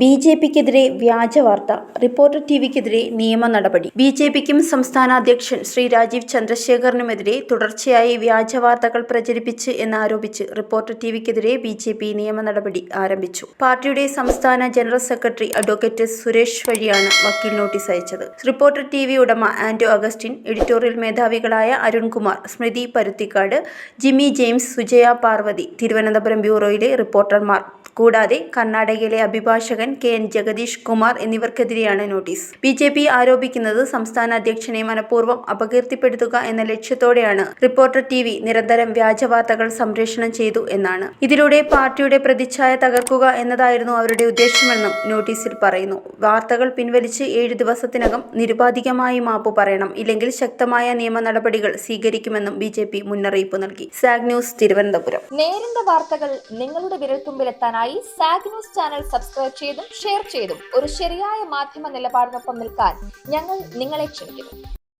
B J പിക്കെതിരെ വ്യാജ വാർത്ത. റിപ്പോർട്ടർ ടി വിക്കെതിരെ നിയമ നടപടി. ബി ജെ പിക്കും സംസ്ഥാന അധ്യക്ഷൻ ശ്രീ രാജീവ് ചന്ദ്രശേഖറിനുമെതിരെ തുടർച്ചയായി വ്യാജ വാർത്തകൾ പ്രചരിപ്പിച്ച് എന്നാരോപിച്ച് റിപ്പോർട്ടർ ടി വിക്കെതിരെ ബി ജെ പി നിയമ നടപടി ആരംഭിച്ചു. പാർട്ടിയുടെ സംസ്ഥാന ജനറൽ സെക്രട്ടറി അഡ്വക്കേറ്റ് സുരേഷ് വഴിയാണ് വക്കീൽ നോട്ടീസ് അയച്ചത്. റിപ്പോർട്ടർ ടി വി ഉടമ ആന്റോ അഗസ്റ്റിൻ എഡിറ്റോറിയൽ മേധാവികളായ അരുൺകുമാർ സ്മൃതി പരുത്തിക്കാട് ജിമ്മി ജെയിംസ് സുജയ പാർവതി തിരുവനന്തപുരം ബ്യൂറോയിലെ റിപ്പോർട്ടർമാർ. കൂടാതെ കർണാടകയിലെ അഭിഭാഷകൻ കെ എൻ ജഗദീഷ് കുമാർ എന്നിവർക്കെതിരെയാണ് നോട്ടീസ്. ബി ജെ പി ആരോപിക്കുന്നത് സംസ്ഥാന അധ്യക്ഷനെ മനഃപൂർവം അപകീർത്തിപ്പെടുത്തുക എന്ന ലക്ഷ്യത്തോടെയാണ്. റിപ്പോർട്ടർ ടി വി നിരന്തരം വ്യാജവാർത്തകൾ സംപ്രേഷണം ചെയ്തു എന്നാണ്. ഇതിലൂടെ പാർട്ടിയുടെ പ്രതിച്ഛായ തകർക്കുക എന്നതായിരുന്നു അവരുടെ ഉദ്ദേശമെന്നും നോട്ടീസിൽ പറയുന്നു. വാർത്തകൾ പിൻവലിച്ച് ഏഴ് ദിവസത്തിനകം നിരുപാധികമായി മാപ്പ് പറയണം. ഇല്ലെങ്കിൽ ശക്തമായ നിയമ നടപടികൾ സ്വീകരിക്കുമെന്നും ബി ജെ പി മുന്നറിയിപ്പ് നൽകി. സാഗ് ന്യൂസ് തിരുവനന്തപുരം. നേരിന്റെ വാർത്തകൾ നിങ്ങളുടെ വിരൽത്തുമ്പിലെത്താനായി സാഗ് ന്യൂസ് ചാനൽ സബ്സ്ക്രൈബ് ചെയ്തും ഷെയർ ചെയ്തും. ഒരു ശരിയായ മാധ്യമ നിലപാടിനൊപ്പം നിൽക്കാൻ ഞങ്ങൾ നിങ്ങളെ ക്ഷണിക്കുന്നു.